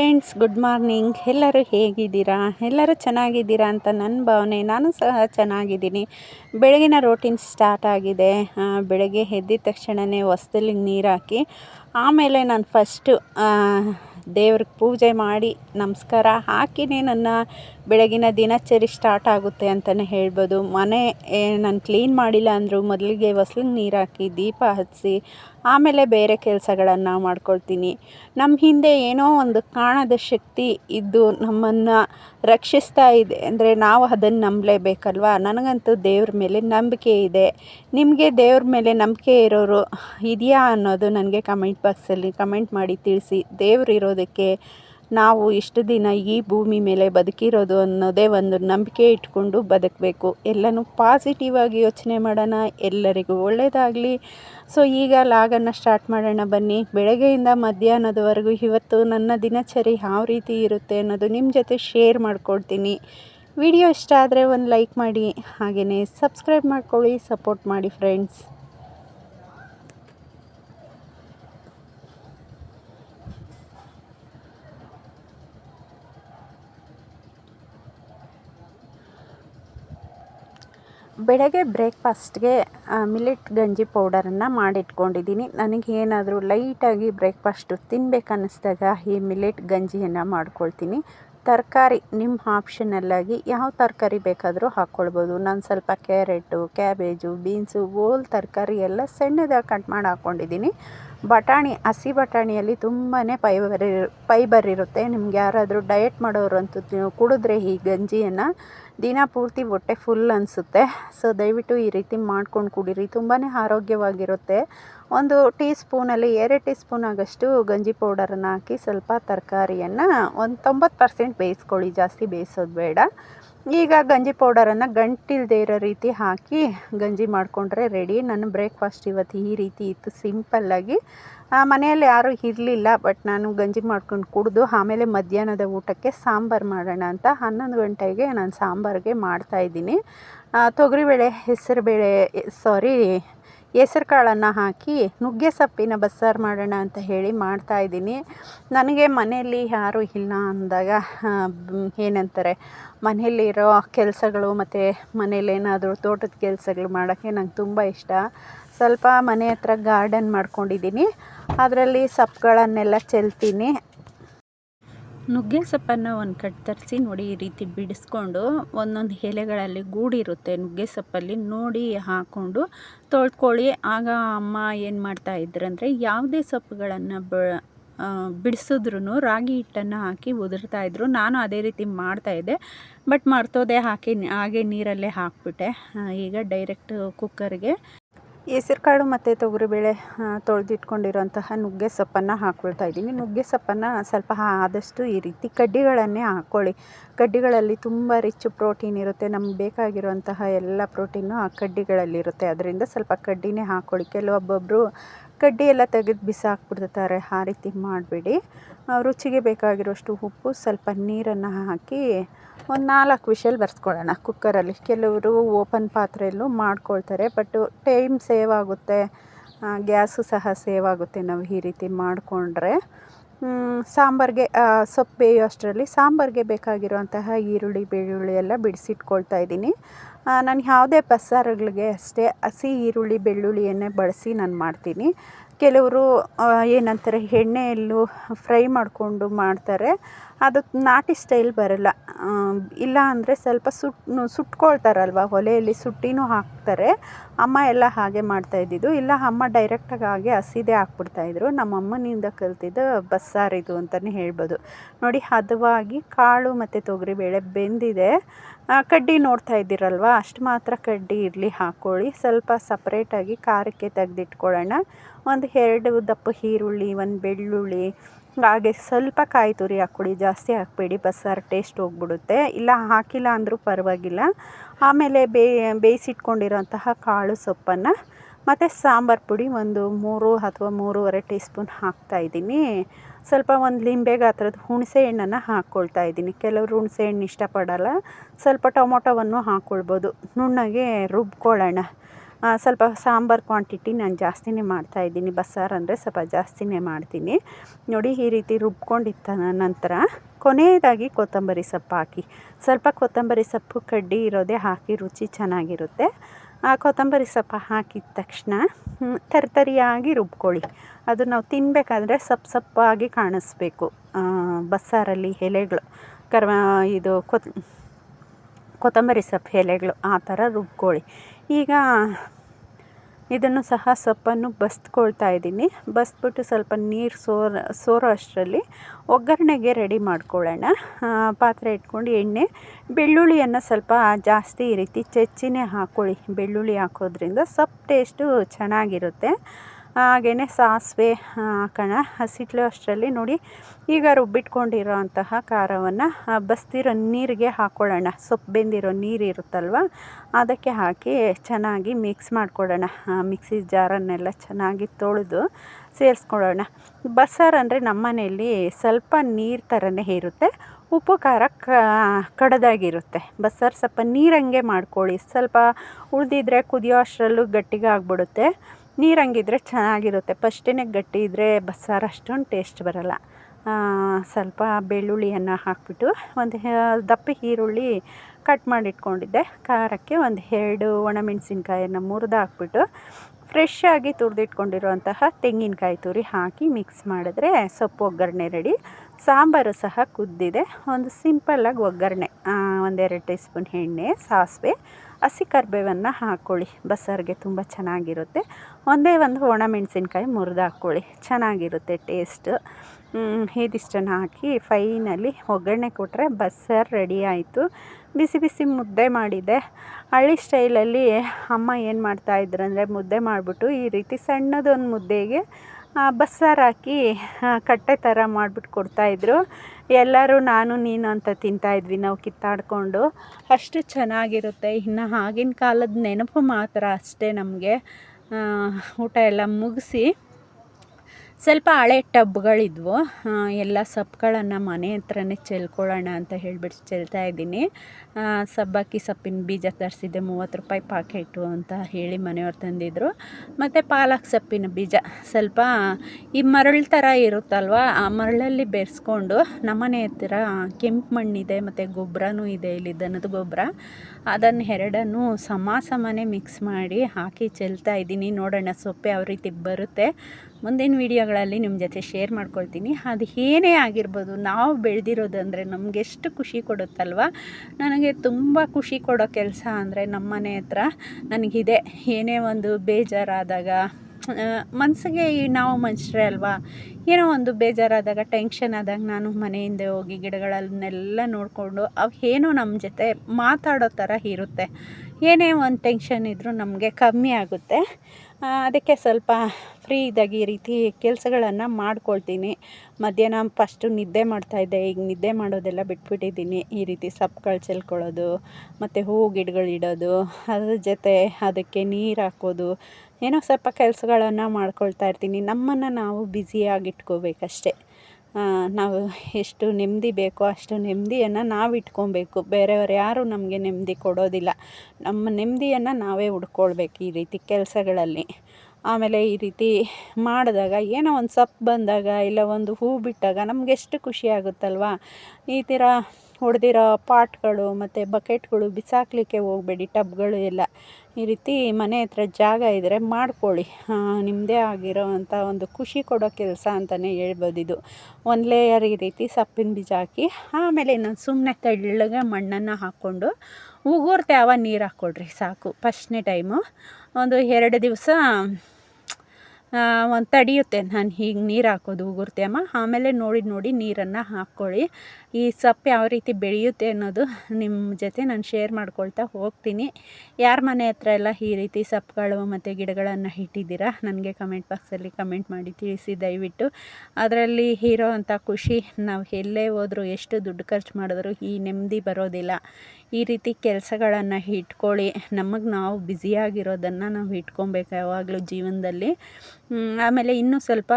Friends good morning ಎಲ್ಲರೂ ಹೇಗಿದ್ದೀರಾ? ಎಲ್ಲರೂ ಚೆನ್ನಾಗಿದ್ದೀರಾ ಅಂತ ನನ್ನ ಭಾವನೆ. ನಾನು ಸಹ ಚೆನ್ನಾಗಿದ್ದೀನಿ. ಬೆಳಗಿನ ರೋಟೀನ್ ಸ್ಟಾರ್ಟ್ ಆಗಿದೆ. ಬೆಳಗ್ಗೆ ಎದ್ದಿದ ತಕ್ಷಣವೇ ಹೊಸ್ದಲ್ಲಿ ನೀರು ಹಾಕಿ, ಆಮೇಲೆ ನಾನು ಫಸ್ಟು ದೇವ್ರಿಗೆ ಪೂಜೆ ಮಾಡಿ ನಮಸ್ಕಾರ ಹಾಕಿನೇ ನನ್ನ ಬೆಳಗಿನ ದಿನಚರಿ ಸ್ಟಾರ್ಟ್ ಆಗುತ್ತೆ ಅಂತಲೇ ಹೇಳ್ಬೋದು. ಮನೆ ನಾನು ಕ್ಲೀನ್ ಮಾಡಿಲ್ಲ ಅಂದರೂ ಮೊದಲಿಗೆ ಹೊಸ್ಲಿಗೆ ನೀರು ಹಾಕಿ, ದೀಪ ಹಚ್ಚಿಸಿ ಆಮೇಲೆ ಬೇರೆ ಕೆಲಸಗಳನ್ನು ಮಾಡ್ಕೊಳ್ತೀನಿ. ನಮ್ಮ ಹಿಂದೆ ಏನೋ ಒಂದು ಕಾಣದ ಶಕ್ತಿ ಇದ್ದು ನಮ್ಮನ್ನು ರಕ್ಷಿಸ್ತಾ ಇದೆ. ಅಂದರೆ ನಾವು ಅದನ್ನು ನಂಬಲೇಬೇಕಲ್ವಾ? ನನಗಂತೂ ದೇವ್ರ ಮೇಲೆ ನಂಬಿಕೆ ಇದೆ. ನಿಮಗೆ ದೇವ್ರ ಮೇಲೆ ನಂಬಿಕೆ ಇರೋರು ಇದೆಯಾ ಅನ್ನೋದು ನನಗೆ ಕಮೆಂಟ್ ಬಾಕ್ಸಲ್ಲಿ ಕಮೆಂಟ್ ಮಾಡಿ ತಿಳಿಸಿ. ದೇವ್ರು ಇರೋದಕ್ಕೆ ನಾವು ಇಷ್ಟು ದಿನ ಈ ಭೂಮಿ ಮೇಲೆ ಬದುಕಿರೋದು ಅನ್ನೋದೇ ಒಂದು ನಂಬಿಕೆ ಇಟ್ಕೊಂಡು ಬದುಕಬೇಕು. ಎಲ್ಲನೂ ಪಾಸಿಟಿವ್ ಆಗಿ ಯೋಚನೆ ಮಾಡೋಣ, ಎಲ್ಲರಿಗೂ ಒಳ್ಳೆಯದಾಗಲಿ ಸೊ ಈಗ ಲಾಗನ್ನು ಸ್ಟಾರ್ಟ್ ಮಾಡೋಣ ಬನ್ನಿ. ಬೆಳಗ್ಗೆಯಿಂದ ಮಧ್ಯಾಹ್ನದವರೆಗೂ ಇವತ್ತು ನನ್ನ ದಿನಚರಿ ಯಾವ ರೀತಿ ಇರುತ್ತೆ ಅನ್ನೋದು ನಿಮ್ಮ ಜೊತೆ ಶೇರ್ ಮಾಡ್ಕೊಳ್ತೀನಿ ವಿಡಿಯೋ ಇಷ್ಟ ಆದರೆ ಒಂದು ಲೈಕ್ ಮಾಡಿ ಹಾಗೆಯೇ ಸಬ್ಸ್ಕ್ರೈಬ್ ಮಾಡ್ಕೊಳ್ಳಿ ಸಪೋರ್ಟ್ ಮಾಡಿ ಫ್ರೆಂಡ್ಸ್ ಬೆಳಗ್ಗೆ ಬ್ರೇಕ್ಫಾಸ್ಟ್ಗೆ ಮಿಲೆಟ್ ಗಂಜಿ ಪೌಡರನ್ನು ಮಾಡಿಟ್ಕೊಂಡಿದ್ದೀನಿ. ನನಗೆ ಏನಾದರೂ ಲೈಟಾಗಿ ಬ್ರೇಕ್ಫಾಸ್ಟು ತಿನ್ಬೇಕನ್ನಿಸ್ದಾಗ ಈ ಮಿಲೆಟ್ ಗಂಜಿಯನ್ನು ಮಾಡ್ಕೊಳ್ತೀನಿ. ತರಕಾರಿ ನಿಮ್ಮ ಆಪ್ಷನಲ್ಲಾಗಿ ಯಾವ ತರಕಾರಿ ಬೇಕಾದರೂ ಹಾಕ್ಕೊಳ್ಬೋದು ನಾನು ಸ್ವಲ್ಪ ಕ್ಯಾರೆಟು, ಕ್ಯಾಬೇಜು, ಬೀನ್ಸು ಓಲ್ ತರಕಾರಿ ಎಲ್ಲ ಸಣ್ಣದಾಗಿ ಕಟ್ ಮಾಡಿ ಹಾಕ್ಕೊಂಡಿದ್ದೀನಿ ಬಟಾಣಿ, ಹಸಿ ಬಟಾಣಿಯಲ್ಲಿ ತುಂಬಾ ಫೈಬರ್ ಫೈಬರ್ ಇರುತ್ತೆ. ನಿಮ್ಗೆ ಯಾರಾದರೂ ಡಯಟ್ ಮಾಡೋರು ಅಂತೂ ಕುಡಿದ್ರೆ ಈ ಗಂಜಿಯನ್ನು ದಿನ ಪೂರ್ತಿ ಹೊಟ್ಟೆ ಫುಲ್ ಅನಿಸುತ್ತೆ. ಸೊ ದಯವಿಟ್ಟು ಈ ರೀತಿ ಮಾಡ್ಕೊಂಡು ಕುಡೀರಿ. ತುಂಬಾ ಆರೋಗ್ಯವಾಗಿರುತ್ತೆ. ಒಂದು ಟೀ ಸ್ಪೂನಲ್ಲಿ ಎರಡು ಟೀ ಸ್ಪೂನ್ ಆಗಷ್ಟು ಗಂಜಿ ಪೌಡರನ್ನು ಹಾಕಿ ಸ್ವಲ್ಪ ತರಕಾರಿಯನ್ನು ಒಂದು ತೊಂಬತ್ತು ಪರ್ಸೆಂಟ್ ಬೇಯಿಸ್ಕೊಳ್ಳಿ. ಜಾಸ್ತಿ ಬೇಯಿಸೋದು ಬೇಡ. ಈಗ ಗಂಜಿ ಪೌಡರನ್ನು ಗಂಟಿಲ್ದೇ ಇರೋ ರೀತಿ ಹಾಕಿ ಗಂಜಿ ಮಾಡಿಕೊಂಡ್ರೆ ರೆಡಿ ನನ್ನ ಬ್ರೇಕ್ಫಾಸ್ಟ್ ಇವತ್ತು ಈ ರೀತಿ ಇತ್ತು. ಸಿಂಪಲ್ಲಾಗಿ ಮನೆಯಲ್ಲಿ ಯಾರೂ ಇರಲಿಲ್ಲ ಬಟ್ ನಾನು ಗಂಜಿ ಮಾಡ್ಕೊಂಡು ಕುಡಿದು ಆಮೇಲೆ ಮಧ್ಯಾಹ್ನದ ಊಟಕ್ಕೆ ಸಾಂಬಾರು ಮಾಡೋಣ ಅಂತ ಹನ್ನೊಂದು ಗಂಟೆಗೆ ನಾನು ಸಾಂಬಾರಿಗೆ ಮಾಡ್ತಾಯಿದ್ದೀನಿ ತೊಗರಿಬೇಳೆ, ಹೆಸರುಬೇಳೆ ಸಾರಿ ಹೆಸ್ರು ಕಾಳನ್ನು ಹಾಕಿ ನುಗ್ಗೆ ಸೊಪ್ಪಿನ ಬಸ್ಸಾರು ಮಾಡೋಣ ಅಂತ ಹೇಳಿ ಮಾಡ್ತಾಯಿದ್ದೀನಿ ನನಗೆ ಮನೆಯಲ್ಲಿ ಯಾರೂ ಇಲ್ಲ ಅಂದಾಗ ಏನಂತಾರೆ, ಮನೆಯಲ್ಲಿರೋ ಕೆಲಸಗಳು ಮತ್ತು ಮನೇಲೇನಾದರೂ ತೋಟದ ಕೆಲಸಗಳು ಮಾಡೋಕ್ಕೆ ನಂಗೆ ತುಂಬ ಇಷ್ಟ. ಸ್ವಲ್ಪ ಮನೆ ಹತ್ರ ಗಾರ್ಡನ್ ಮಾಡ್ಕೊಂಡಿದ್ದೀನಿ. ಅದರಲ್ಲಿ ಸೊಪ್ಪುಗಳನ್ನೆಲ್ಲ ಚೆಲ್ತೀನಿ. ನುಗ್ಗೆ ಸೊಪ್ಪನ್ನು ಒಂದು ಕಟ್ ತರಿಸಿ ನೋಡಿ ಈ ರೀತಿ ಬಿಡಿಸ್ಕೊಂಡು ಒಂದೊಂದು ಎಲೆಗಳಲ್ಲಿ ಗೂಡಿರುತ್ತೆ ನುಗ್ಗೆ ಸೊಪ್ಪಲ್ಲಿ ನೋಡಿ ಹಾಕ್ಕೊಂಡು ತೊಳ್ಕೊಳ್ಳಿ. ಆಗ ಅಮ್ಮ ಏನು ಮಾಡ್ತಾ ಇದ್ರಂದರೆ ಯಾವುದೇ ಸೊಪ್ಪುಗಳನ್ನು ಬ ಬಿಡಿಸಿದ್ರು ರಾಗಿ ಹಿಟ್ಟನ್ನು ಹಾಕಿ ಉದುರ್ತಾ ಇದ್ರು. ನಾನು ಅದೇ ರೀತಿ ಮಾಡ್ತಾಯಿದ್ದೆ ಬಟ್ ಮರ್ತೋದೆ ಹಾಕಿ, ಹಾಗೆ ನೀರಲ್ಲೇ ಹಾಕ್ಬಿಟ್ಟೆ. ಈಗ ಡೈರೆಕ್ಟ್ ಕುಕ್ಕರ್ಗೆ ಹೆಸರುಕಾಳು ಮತ್ತು ತೊಗರಿಬೇಳೆ ತೊಳೆದಿಟ್ಕೊಂಡಿರೋಂತಹ ನುಗ್ಗೆ ಸೊಪ್ಪನ್ನು ಹಾಕ್ಕೊಳ್ತಾ ಇದ್ದೀನಿ. ನುಗ್ಗೆ ಸೊಪ್ಪನ್ನು ಸ್ವಲ್ಪ ಆದಷ್ಟು ಈ ರೀತಿ ಕಡ್ಡಿಗಳನ್ನೇ ಹಾಕ್ಕೊಳ್ಳಿ ಕಡ್ಡಿಗಳಲ್ಲಿ ತುಂಬ ರಿಚ್ ಪ್ರೋಟೀನ್ ಇರುತ್ತೆ. ನಮ್ಗೆ ಬೇಕಾಗಿರುವಂತಹ ಎಲ್ಲ ಪ್ರೋಟೀನು ಆ ಕಡ್ಡಿಗಳಲ್ಲಿರುತ್ತೆ. ಅದರಿಂದ ಸ್ವಲ್ಪ ಕಡ್ಡಿನೇ ಹಾಕ್ಕೊಳ್ಳಿ ಕೆಲವೊಬ್ಬೊಬ್ಬರು ಕಡ್ಡಿ ಎಲ್ಲ ತೆಗೆದು ಬಿಸಾಕ್ಬಿಡ್ತಾರೆ. ಆ ರೀತಿ ಮಾಡಬೇಡಿ. ರುಚಿಗೆ ಬೇಕಾಗಿರೋಷ್ಟು ಉಪ್ಪು, ಸ್ವಲ್ಪ ನೀರನ್ನು ಹಾಕಿ ಒಂದು ನಾಲ್ಕು ವಿಷಲ್ ಬರ್ಸ್ಕೊಳ್ಳೋಣ. ಕುಕ್ಕರಲ್ಲಿ ಕೆಲವರು ಓಪನ್ ಪಾತ್ರೆಯಲ್ಲೂ ಮಾಡ್ಕೊಳ್ತಾರೆ ಬಟ್ ಟೈಮ್ ಸೇವ್ ಆಗುತ್ತೆ. ಗ್ಯಾಸು ಸಹ ಸೇವ್ ಆಗುತ್ತೆ ನಾವು ಈ ರೀತಿ ಮಾಡಿಕೊಂಡ್ರೆ. ಸಾಂಬಾರಿಗೆ ಸೊಪ್ಪು ಬೇಯೋ ಅಷ್ಟರಲ್ಲಿ ಸಾಂಬಾರಿಗೆ ಬೇಕಾಗಿರುವಂತಹ ಈರುಳ್ಳಿ, ಬೆಳ್ಳುಳ್ಳಿ ಎಲ್ಲ ಬಿಡಿಸಿಟ್ಕೊಳ್ತಾ ಇದ್ದೀನಿ. ನಾನು ಯಾವುದೇ ಬಸ್ಸಾರುಗಳಿಗೆ ಅಷ್ಟೇ ಹಸಿ ಈರುಳ್ಳಿ, ಬೆಳ್ಳುಳ್ಳಿಯನ್ನೇ ಬಳಸಿ ನಾನು ಮಾಡ್ತೀನಿ. ಕೆಲವರು ಏನಂತಾರೆ, ಎಣ್ಣೆಯಲ್ಲೂ ಫ್ರೈ ಮಾಡಿಕೊಂಡು ಮಾಡ್ತಾರೆ. ಅದು ನಾಟಿ ಸ್ಟೈಲ್ ಬರಲ್ಲ. ಇಲ್ಲ ಅಂದರೆ ಸ್ವಲ್ಪ ಸುಟ್ ಸುಟ್ಕೊಳ್ತಾರಲ್ವ, ಒಲೆಯಲ್ಲಿ ಸುಟ್ಟಿನೂ ಹಾಕ್ತಾರೆ. ಅಮ್ಮ ಎಲ್ಲ ಹಾಗೆ ಮಾಡ್ತಾ ಇದ್ದಿದ್ದು. ಇಲ್ಲ, ಅಮ್ಮ ಡೈರೆಕ್ಟಾಗಿ ಹಾಗೆ ಹಸಿದೇ ಹಾಕ್ಬಿಡ್ತಾಯಿದ್ರು ನಮ್ಮ ಅಮ್ಮನಿಂದ ಕಲ್ತಿದ್ದು ಬಸ್ಸಾರಿದು ಅಂತಲೇ ಹೇಳ್ಬೋದು. ನೋಡಿ, ಹದವಾಗಿ ಕಾಳು ಮತ್ತು ತೊಗರಿಬೇಳೆ ಬೆಂದಿದೆ. ಕಡ್ಡಿ ನೋಡ್ತಾ ಇದ್ದೀರಲ್ವ? ಅಷ್ಟು ಮಾತ್ರ ಕಡ್ಡಿ ಇರಲಿ ಹಾಕ್ಕೊಳ್ಳಿ ಸ್ವಲ್ಪ ಸಪ್ರೇಟಾಗಿ ಖಾರಕ್ಕೆ ತೆಗೆದಿಟ್ಕೊಳ್ಳೋಣ. ಒಂದು ಎರಡು ದಪ್ಪ ಈರುಳ್ಳಿ, ಒಂದು ಬೆಳ್ಳುಳ್ಳಿ, ಹಾಗೆ ಸ್ವಲ್ಪ ಕಾಯಿ ತುರಿ ಹಾಕ್ಕೊಳ್ಳಿ. ಜಾಸ್ತಿ ಹಾಕಬೇಡಿ, ಬಸ್ಸಾರು ಟೇಸ್ಟ್ ಹೋಗ್ಬಿಡುತ್ತೆ. ಇಲ್ಲ, ಹಾಕಿಲ್ಲ ಅಂದರೂ ಪರವಾಗಿಲ್ಲ. ಆಮೇಲೆ ಬೇಯಿಸಿಟ್ಕೊಂಡಿರೋಂತಹ ಕಾಳು ಸೊಪ್ಪನ್ನು ಮತ್ತು ಸಾಂಬಾರು ಪುಡಿ ಒಂದು ಮೂರು ಅಥವಾ ಮೂರುವರೆ ಟೀ ಸ್ಪೂನ್ ಹಾಕ್ತಾಯಿದ್ದೀನಿ ಸ್ವಲ್ಪ ಒಂದು ಲಿಂಬೆ ಗಾತ್ರದ ಹುಣಸೆ ಹಣ್ಣನ್ನು ಹಾಕ್ಕೊಳ್ತಾ ಇದ್ದೀನಿ. ಕೆಲವರು ಹುಣಸೆ ಹಣ್ಣು ಇಷ್ಟಪಡಲ್ಲ. ಸ್ವಲ್ಪ ಟೊಮೊಟೊವನ್ನು ಹಾಕ್ಕೊಳ್ಬೋದು ನುಣ್ಣಗೆ ರುಬ್ಕೊಳ್ಳೋಣ. ಸ್ವಲ್ಪ ಸಾಂಬಾರು ಕ್ವಾಂಟಿಟಿ ನಾನು ಜಾಸ್ತಿನೇ ಮಾಡ್ತಾಯಿದ್ದೀನಿ ಬಸ್ಸಾರು ಅಂದರೆ ಸ್ವಲ್ಪ ಜಾಸ್ತಿನೇ ಮಾಡ್ತೀನಿ. ನೋಡಿ, ಈ ರೀತಿ ರುಬ್ಕೊಂಡಿತ್ತ ನಂತರ ಕೊನೆಯದಾಗಿ ಕೊತ್ತಂಬರಿ ಸೊಪ್ಪು ಹಾಕಿ ಸ್ವಲ್ಪ ಕೊತ್ತಂಬರಿ ಸೊಪ್ಪು ಕಡ್ಡಿ ಇರೋದೇ ಹಾಕಿ ರುಚಿ ಚೆನ್ನಾಗಿರುತ್ತೆ. ಕೊತ್ತಂಬರಿ ಸೊಪ್ಪು ಹಾಕಿದ ತಕ್ಷಣ ತರಿತರಿಯಾಗಿ ರುಬ್ಕೊಳ್ಳಿ. ಅದು ನಾವು ತಿನ್ನಬೇಕಾದ್ರೆ ಸಪ್ ಸಪ್ಪಾಗಿ ಕಾಣಿಸ್ಬೇಕು. ಆ, ಬಸ್ಸಾರಲ್ಲಿ ಎಲೆಗಳು ಕರ್ಮ ಇದು ಕೊತ್ ಕೊತ್ತಂಬರಿ ಸೊಪ್ಪು ಎಲೆಗಳು ಆ ಥರ ರುಬ್ಕೊಳ್ಳಿ. ಈಗ ಇದನ್ನು ಸಹ ಸೊಪ್ಪನ್ನು ಬಸ್ದ್ಕೊಳ್ತಾ ಇದ್ದೀನಿ. ಬಸ್ದ್ಬಿಟ್ಟು ಸ್ವಲ್ಪ ನೀರು ಸೋರ, ಸೋರೋ ಅಷ್ಟರಲ್ಲಿ ಒಗ್ಗರಣೆಗೆ ರೆಡಿ ಮಾಡ್ಕೊಳ್ಳೋಣ. ಪಾತ್ರೆ ಇಟ್ಕೊಂಡು ಎಣ್ಣೆ, ಬೆಳ್ಳುಳ್ಳಿಯನ್ನು ಸ್ವಲ್ಪ ಜಾಸ್ತಿ ಈ ರೀತಿ ಚಚ್ಚಿನೇ ಹಾಕ್ಕೊಳ್ಳಿ ಬೆಳ್ಳುಳ್ಳಿ ಹಾಕೋದ್ರಿಂದ ಸೊಪ್ಪು ಟೇಸ್ಟು ಚೆನ್ನಾಗಿರುತ್ತೆ. ಹಾಗೆಯೇ ಸಾಸಿವೆ ಹಾಕೋಣ ಹಸಿಟ್ಲು ಅಷ್ಟರಲ್ಲಿ ನೋಡಿ. ಈಗ ರುಬ್ಬಿಟ್ಕೊಂಡಿರೋ ಅಂತಹ ಖಾರವನ್ನು ಬಸ್ತಿರೋ ನೀರಿಗೆ ಹಾಕ್ಕೊಳ್ಳೋಣ ಸೊಪ್ಪು ಬೆಂದಿರೋ ನೀರು ಇರುತ್ತಲ್ವ? ಅದಕ್ಕೆ ಹಾಕಿ ಚೆನ್ನಾಗಿ ಮಿಕ್ಸ್ ಮಾಡ್ಕೊಳ್ಳೋಣ. ಮಿಕ್ಸಿ ಜಾರನ್ನೆಲ್ಲ ಚೆನ್ನಾಗಿ ತೊಳೆದು ಸೇರಿಸ್ಕೊಳ್ಳೋಣ. ಬಸ್ಸಾರು ಅಂದರೆ ನಮ್ಮನೆಯಲ್ಲಿ ಸ್ವಲ್ಪ ನೀರು ಥರನೇ ಇರುತ್ತೆ. ಉಪ್ಪು, ಖಾರ ಕಡದಾಗಿರುತ್ತೆ. ಬಸ್ಸಾರು ಸ್ವಲ್ಪ ನೀರಂಗೆ ಮಾಡ್ಕೊಳ್ಳಿ. ಸ್ವಲ್ಪ ಉಳಿದಿದ್ರೆ ಕುದಿಯೋ ಅಷ್ಟರಲ್ಲೂ ಗಟ್ಟಿಗೆ ಆಗ್ಬಿಡುತ್ತೆ. ನೀರಂಗಿದ್ರೆ ಚೆನ್ನಾಗಿರುತ್ತೆ. ಫಸ್ಟೇ ಗಟ್ಟಿ ಇದ್ದರೆ ಬಸ್ಸಾರು ಅಷ್ಟೊಂದು ಟೇಸ್ಟ್ ಬರೋಲ್ಲ. ಸ್ವಲ್ಪ ಬೆಳ್ಳುಳ್ಳಿಯನ್ನು ಹಾಕ್ಬಿಟ್ಟು ಒಂದು ದಪ್ಪ ಈರುಳ್ಳಿ ಕಟ್ ಮಾಡಿಟ್ಕೊಂಡಿದ್ದೆ. ಖಾರಕ್ಕೆ ಒಂದು ಎರಡು ಒಣಮೆಣಸಿನ್ಕಾಯನ್ನು ಮುರಿದು ಹಾಕ್ಬಿಟ್ಟು ಫ್ರೆಶ್ ಆಗಿ ತುರಿದಿಟ್ಕೊಂಡಿರುವಂತಹ ತೆಂಗಿನಕಾಯಿ ತುರಿ ಹಾಕಿ ಮಿಕ್ಸ್ ಮಾಡಿದ್ರೆ ಸೊಪ್ಪು ಒಗ್ಗರಣೆ ರೆಡಿ ಸಾಂಬಾರು ಸಹ ಕುದ್ದಿದೆ. ಒಂದು ಸಿಂಪಲ್ಲಾಗಿ ಒಗ್ಗರಣೆ ಒಂದೆರಡು ಟೀ ಸ್ಪೂನ್ ಎಣ್ಣೆ, ಸಾಸಿವೆ, ಹಸಿ ಕರ್ಬೇವನ್ನು ಹಾಕ್ಕೊಳ್ಳಿ ಬಸ್ಸಾರಿಗೆ ತುಂಬ ಚೆನ್ನಾಗಿರುತ್ತೆ. ಒಂದೇ ಒಂದು ಒಣಮೆಣಸಿನ್ಕಾಯಿ ಮುರಿದು ಹಾಕ್ಕೊಳ್ಳಿ ಚೆನ್ನಾಗಿರುತ್ತೆ ಟೇಸ್ಟ್ ಇದಿಷ್ಟನ್ನು ಹಾಕಿ ಫೈನಲಿ ಒಗ್ಗರಣೆ ಕೊಟ್ಟರೆ ಬಸ್ಸಾರು ರೆಡಿ ಆಯಿತು. ಬಿಸಿ ಬಿಸಿ ಮುದ್ದೆ ಮಾಡಿದೆ. ಹಳ್ಳಿ ಸ್ಟೈಲಲ್ಲಿ ಅಮ್ಮ ಏನು ಮಾಡ್ತಾಯಿದ್ರು ಅಂದರೆ ಮುದ್ದೆ ಮಾಡಿಬಿಟ್ಟು ಈ ರೀತಿ ಸಣ್ಣದೊಂದು ಮುದ್ದೆಗೆ ಬಸ್ಸಾರು ಹಾಕಿ ಕಟ್ಟೆ ಥರ ಮಾಡಿಬಿಟ್ಟು ಕೊಡ್ತಾಯಿದ್ರು ಎಲ್ಲರೂ ನಾನು, ನೀನು ಅಂತ ತಿಂತಾಯಿದ್ವಿ ನಾವು ಕಿತ್ತಾಡಿಕೊಂಡು. ಅಷ್ಟು ಚೆನ್ನಾಗಿರುತ್ತೆ. ಇನ್ನು ಆಗಿನ ಕಾಲದ ನೆನಪು ಮಾತ್ರ ಅಷ್ಟೇ ನಮಗೆ. ಊಟ ಎಲ್ಲ ಮುಗಿಸಿ. ಸ್ವಲ್ಪ ಹಳೆ ಟಬ್ಗಳಿದ್ವು. ಎಲ್ಲ ಸೊಪ್ಪುಗಳನ್ನು ಮನೆ ಹತ್ರನೇ ಚೆಲ್ಕೊಳ್ಳೋಣ ಅಂತ ಹೇಳಿಬಿಟ್ಟು ಚೆಲ್ತಾ ಇದ್ದೀನಿ. ಸಬ್ಬಕ್ಕಿ ಸೊಪ್ಪಿನ ಬೀಜ ತರಿಸಿದ್ದೆ, ಮೂವತ್ತು ರೂಪಾಯಿ ಪಾಕೆಟು ಅಂತ ಹೇಳಿ ಮನೆಯವ್ರು ತಂದಿದ್ರು. ಮತ್ತು ಪಾಲಕ್ ಸೊಪ್ಪಿನ ಬೀಜ ಸ್ವಲ್ಪ ಈ ಮರಳು ಥರ ಇರುತ್ತಲ್ವ, ಆ ಮರಳಲ್ಲಿ ಬೆರೆಸ್ಕೊಂಡು ನಮ್ಮನೆ ಹತ್ತಿರ ಕೆಂಪು ಮಣ್ಣಿದೆ, ಮತ್ತು ಗೊಬ್ಬರನೂ ಇದೆ ಇಲ್ಲಿ, ದನದ ಗೊಬ್ಬರ ಅದನ್ನು ಎರಡನ್ನೂ ಸಮ ಸಮನೆ ಮಿಕ್ಸ್ ಮಾಡಿ ಹಾಕಿ ಚೆಲ್ತಾ ಇದ್ದೀನಿ. ನೋಡೋಣ ಸೊಪ್ಪೆ ಯಾವ ರೀತಿ ಬರುತ್ತೆ. ಮುಂದಿನ ವೀಡಿಯೋಗಳಲ್ಲಿ ನಿಮ್ಮ ಜೊತೆ ಶೇರ್ ಮಾಡ್ಕೊಳ್ತೀನಿ. ಅದು ಏನೇ ಆಗಿರ್ಬೋದು, ನಾವು ಬೆಳೆದಿರೋದಂದರೆ ನಮಗೆಷ್ಟು ಖುಷಿ ಕೊಡುತ್ತಲ್ವ? ನನಗೆ ತುಂಬ ಖುಷಿ ಕೊಡೋ ಕೆಲಸ ಅಂದರೆ ನಮ್ಮನೆ ಹತ್ರ ನನಗಿದೆ. ಏನೇ ಒಂದು ಬೇಜಾರಾದಾಗ ಮನಸ್ಸಿಗೆ ನಾವು ಮನುಷ್ಯರೇ ಅಲ್ವಾ? ಏನೋ ಒಂದು ಬೇಜಾರಾದಾಗ ಟೆನ್ಷನ್ ಆದಾಗ ನಾನು ಮನೆಯಿಂದ ಹೋಗಿ ಗಿಡಗಳನ್ನೆಲ್ಲ ನೋಡಿಕೊಂಡು ಅವು ಏನೋ ನಮ್ಮ ಜೊತೆ ಮಾತಾಡೋ ಥರ ಇರುತ್ತೆ. ಏನೇ ಒಂದು ಟೆನ್ಷನ್ ಇದ್ದರೂ ನಮಗೆ ಕಮ್ಮಿ ಆಗುತ್ತೆ. ಅದಕ್ಕೆ ಸ್ವಲ್ಪ ಫ್ರೀ ಇದ್ದಾಗ ಈ ರೀತಿ ಕೆಲಸಗಳನ್ನು ಮಾಡ್ಕೊಳ್ತೀನಿ. ಮಧ್ಯಾಹ್ನ ಫಸ್ಟು ನಿದ್ದೆ ಮಾಡ್ತಾಯಿದ್ದೆ ಈಗ ನಿದ್ದೆ ಮಾಡೋದೆಲ್ಲ ಬಿಟ್ಬಿಟ್ಟಿದ್ದೀನಿ. ಈ ರೀತಿ ಸೊಪ್ಪುಗಳು ಚೆಲ್ಕೊಳ್ಳೋದು ಮತ್ತು ಹೂವು ಗಿಡಗಳು ಇಡೋದು ಅದ್ರ ಜೊತೆ ಅದಕ್ಕೆ ನೀರು ಹಾಕೋದು ಏನೋ ಸ್ವಲ್ಪ ಕೆಲಸಗಳನ್ನು ಮಾಡ್ಕೊಳ್ತಾ ಇರ್ತೀನಿ. ನಮ್ಮನ್ನು ನಾವು ಬ್ಯುಸಿಯಾಗಿ ಇಟ್ಕೋಬೇಕಷ್ಟೆ ಆ, ನಾವು ಎಷ್ಟು ನೆಮ್ಮದಿ ಬೇಕೋ ಅಷ್ಟು ನೆಮ್ಮದಿಯನ್ನು ನಾವು ಇಟ್ಕೊಬೇಕು. ಬೇರೆಯವ್ರು ಯಾರೂ ನಮಗೆ ನೆಮ್ಮದಿ ಕೊಡೋದಿಲ್ಲ. ನಮ್ಮ ನೆಮ್ಮದಿಯನ್ನು ನಾವೇ ಹುಡ್ಕೊಳ್ಬೇಕು ಈ ರೀತಿ ಕೆಲಸಗಳಲ್ಲಿ. ಆಮೇಲೆ ಈ ರೀತಿ ಮಾಡಿದಾಗ ಏನೋ ಒಂದು ಸೊಪ್ಪು ಬಂದಾಗ ಇಲ್ಲ ಒಂದು ಹೂ ಬಿಟ್ಟಾಗ ನಮ್ಗೆ ಎಷ್ಟು ಖುಷಿ ಆಗುತ್ತಲ್ವ? ಈ ಥರ ಹೊಡೆದಿರೋ ಪಾಟ್ಗಳು ಮತ್ತು ಬಕೆಟ್ಗಳು ಬಿಸಾಕಲಿಕ್ಕೆ ಹೋಗಬೇಡಿ, ಟಬ್ಗಳು ಎಲ್ಲ. ಈ ರೀತಿ ಮನೆ ಹತ್ರ ಜಾಗ ಇದ್ದರೆ ಮಾಡ್ಕೊಳ್ಳಿ. ನಿಮ್ಮದೇ ಆಗಿರೋವಂಥ ಒಂದು ಖುಷಿ ಕೊಡೋ ಕೆಲಸ ಅಂತಲೇ ಹೇಳ್ಬೋದು ಇದು ಒಂದು ಲೇಯರ್ ಈ ರೀತಿ ಸೊಪ್ಪಿನ ಬೀಜ ಹಾಕಿ, ಆಮೇಲೆ ಇನ್ನೊಂದು ಸುಮ್ಮನೆ ತೆಳ್ಳಗೆ ಮಣ್ಣನ್ನು ಹಾಕ್ಕೊಂಡು ಉಗುರ್ತೆ ನೀರು ಹಾಕ್ಕೊಳ್ರಿ ಸಾಕು. ಫಸ್ಟ್ನೇ ಟೈಮು ಒಂದು ಎರಡು ದಿವಸ ಒಂದು ತಡೆಯುತ್ತೆ. ನಾನು ಹೀಗೆ ನೀರು ಹಾಕೋದು ಉಗುರ್ತೆ ಅಮ್ಮ. ಆಮೇಲೆ ನೋಡಿ ನೋಡಿ ನೀರನ್ನು ಹಾಕ್ಕೊಳ್ಳಿ ಈ ಸೊಪ್ಪು ಯಾವ ರೀತಿ ಬೆಳೆಯುತ್ತೆ ಅನ್ನೋದು ನಿಮ್ಮ ಜೊತೆ ನಾನು ಶೇರ್ ಮಾಡ್ಕೊಳ್ತಾ ಹೋಗ್ತೀನಿ. ಯಾರ ಮನೆ ಹತ್ರ ಎಲ್ಲ ಈ ರೀತಿ ಸೊಪ್ಪುಗಳು ಮತ್ತು ಗಿಡಗಳನ್ನು ಇಟ್ಟಿದ್ದೀರಾ? ನನಗೆ ಕಮೆಂಟ್ ಬಾಕ್ಸಲ್ಲಿ ಕಮೆಂಟ್ ಮಾಡಿ ತಿಳಿಸಿ ದಯವಿಟ್ಟು. ಅದರಲ್ಲಿ ಇರೋ ಅಂಥ ಖುಷಿ, ನಾವು ಎಲ್ಲೇ ಹೋದರೂ ಎಷ್ಟು ದುಡ್ಡು ಖರ್ಚು ಮಾಡಿದ್ರು ಈ ನೆಮ್ಮದಿ ಬರೋದಿಲ್ಲ. ಈ ರೀತಿ ಕೆಲಸಗಳನ್ನು ಇಟ್ಕೊಳ್ಳಿ. ನಮಗೆ ನಾವು ಬ್ಯುಸಿಯಾಗಿರೋದನ್ನು ನಾವು ಇಟ್ಕೊಬೇಕು ಯಾವಾಗಲೂ ಜೀವನದಲ್ಲಿ. ಆಮೇಲೆ ಇನ್ನೂ ಸ್ವಲ್ಪ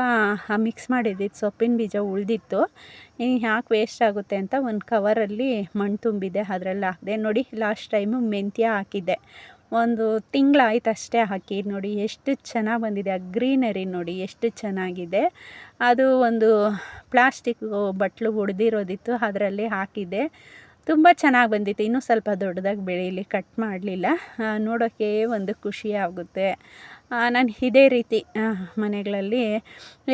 ಮಿಕ್ಸ್ ಮಾಡಿದ್ದಿದ್ದು ಸೊಪ್ಪಿನ ಬೀಜ ಉಳಿದಿತ್ತು. ಯಾಕೆ ವೇಸ್ಟ್ ಆಗುತ್ತೆ ಅಂತ ಒಂದು ಕವರಲ್ಲಿ ಮಣ್ಣು ತುಂಬಿದೆ, ಅದರಲ್ಲಿ ಹಾಕಿದೆ. ನೋಡಿ ಲಾಸ್ಟ್ ಟೈಮು ಮೆಂತ್ಯ ಹಾಕಿದ್ದೆ. ಒಂದು ತಿಂಗಳಾಯ್ತು ಅಷ್ಟೇ ಹಾಕಿ. ನೋಡಿ, ಎಷ್ಟು ಚೆನ್ನಾಗಿ ಬಂದಿದೆ. ಆ ಗ್ರೀನರಿ ನೋಡಿ, ಎಷ್ಟು ಚೆನ್ನಾಗಿದೆ. ಅದು ಒಂದು ಪ್ಲಾಸ್ಟಿಕ್ ಬಟ್ಲು ಹೊಡೆದಿರೋದಿತ್ತು ಅದರಲ್ಲಿ ಹಾಕಿದ್ದೆ. ತುಂಬ ಚೆನ್ನಾಗಿ ಬಂದಿತ್ತು. ಇನ್ನೂ ಸ್ವಲ್ಪ ದೊಡ್ಡದಾಗಿ ಬೆಳೀಲಿ ಕಟ್ ಮಾಡಲಿಲ್ಲ. ನೋಡೋಕ್ಕೆ ಒಂದು ಖುಷಿ ಆಗುತ್ತೆ. ನಾನು ಇದೇ ರೀತಿ ಮನೆಗಳಲ್ಲಿ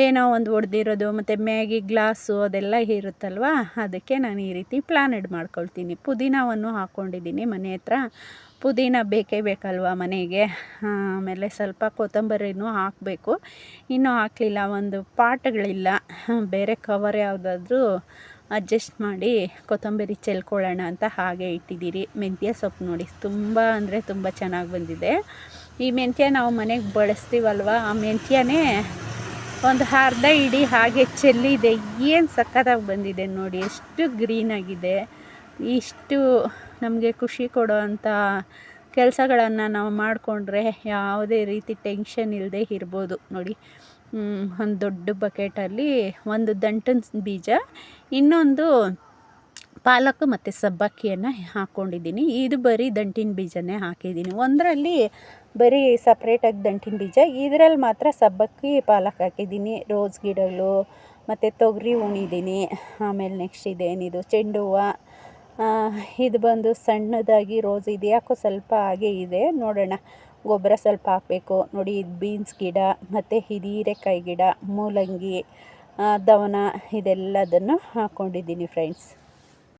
ಏನೋ ಒಂದು ಒಡೆದಿರೋದು, ಮತ್ತು ಮ್ಯಾಗಿ ಗ್ಲಾಸು ಅದೆಲ್ಲ ಇರುತ್ತಲ್ವ? ಅದಕ್ಕೆ ನಾನು ಈ ರೀತಿ ಪ್ಲಾನೆಡ್ ಮಾಡ್ಕೊಳ್ತೀನಿ. ಪುದೀನವನ್ನು ಹಾಕ್ಕೊಂಡಿದ್ದೀನಿ ಮನೆ ಹತ್ರ. ಪುದೀನ ಬೇಕೇ ಬೇಕಲ್ವ ಮನೆಗೆ? ಆಮೇಲೆ ಸ್ವಲ್ಪ ಕೊತ್ತಂಬರಿನೂ ಹಾಕಬೇಕು. ಇನ್ನೂ ಹಾಕಲಿಲ್ಲ, ಒಂದು ಪಾಟ್ಗಳಿಲ್ಲ. ಬೇರೆ ಕವರ್ ಯಾವುದಾದ್ರೂ ಅಡ್ಜಸ್ಟ್ ಮಾಡಿ ಕೊತ್ತಂಬರಿ ಚೆಲ್ಕೊಳ್ಳೋಣ ಅಂತ ಹಾಗೆ ಇಟ್ಟಿದ್ದೀರಿ. ಮೆಂತ್ಯ ಸೊಪ್ಪು ನೋಡಿ, ತುಂಬ ಅಂದರೆ ತುಂಬ ಚೆನ್ನಾಗಿ ಬಂದಿದೆ. ಈ ಮೆಂತ್ಯ ನಾವು ಮನೆಗೆ ಬಳಸ್ತೀವಲ್ವ? ಆ ಮೆಂತ್ಯನೇ ಒಂದು ಅರ್ಧ ಇಡೀ ಹಾಗೆ ಚೆಲ್ಲಿದೆ. ಏನು ಸಕ್ಕತ್ತಾಗಿ ಬಂದಿದೆ ನೋಡಿ, ಎಷ್ಟು ಗ್ರೀನಾಗಿದೆ ಇಷ್ಟು ನಮಗೆ ಖುಷಿ ಕೊಡೋ ಅಂಥ ಕೆಲಸಗಳನ್ನು ನಾವು ಮಾಡಿಕೊಂಡ್ರೆ ಯಾವುದೇ ರೀತಿ ಟೆನ್ಷನ್ ಇಲ್ಲದೆ ಇರ್ಬೋದು ನೋಡಿ. ಒಂದು ದೊಡ್ಡ ಬಕೆಟಲ್ಲಿ ಒಂದು ದಂಟಿನ ಬೀಜ, ಇನ್ನೊಂದು ಪಾಲಕ್ ಮತ್ತು ಸಬ್ಬಕ್ಕಿಯನ್ನು ಹಾಕ್ಕೊಂಡಿದ್ದೀನಿ ಇದು ಬರೀ ದಂಟಿನ ಬೀಜನೇ ಹಾಕಿದ್ದೀನಿ. ಒಂದರಲ್ಲಿ ಬರೀ ಸಪ್ರೇಟಾಗಿ ದಂಟಿನ ಬೀಜ, ಇದರಲ್ಲಿ ಮಾತ್ರ ಸಬ್ಬಕ್ಕಿ, ಪಾಲಕ್ ಹಾಕಿದ್ದೀನಿ. ರೋಸ್ ಗಿಡಗಳು ಮತ್ತು ತೊಗರಿ ಉಣಿದ್ದೀನಿ ಆಮೇಲೆ ನೆಕ್ಸ್ಟ್ ಇದೇನಿದು ಚೆಂಡು ಹೂವು ಇದು ಬಂದು ಸಣ್ಣದಾಗಿ ರೋಸ್ ಇದೆ. ಯಾಕೋ ಸ್ವಲ್ಪ ಹಾಗೆ ಇದೆ. ನೋಡೋಣ. ಗೊಬ್ಬರ ಸ್ವಲ್ಪ ಹಾಕಬೇಕು. ನೋಡಿ, ಇದು ಬೀನ್ಸ್ ಗಿಡ, ಮತ್ತು ಇದು ಹೀರೆಕಾಯಿ ಗಿಡ, ಮೂಲಂಗಿ ದವನ, ಇದೆಲ್ಲದನ್ನು ಹಾಕ್ಕೊಂಡಿದ್ದೀನಿ ಫ್ರೆಂಡ್ಸ್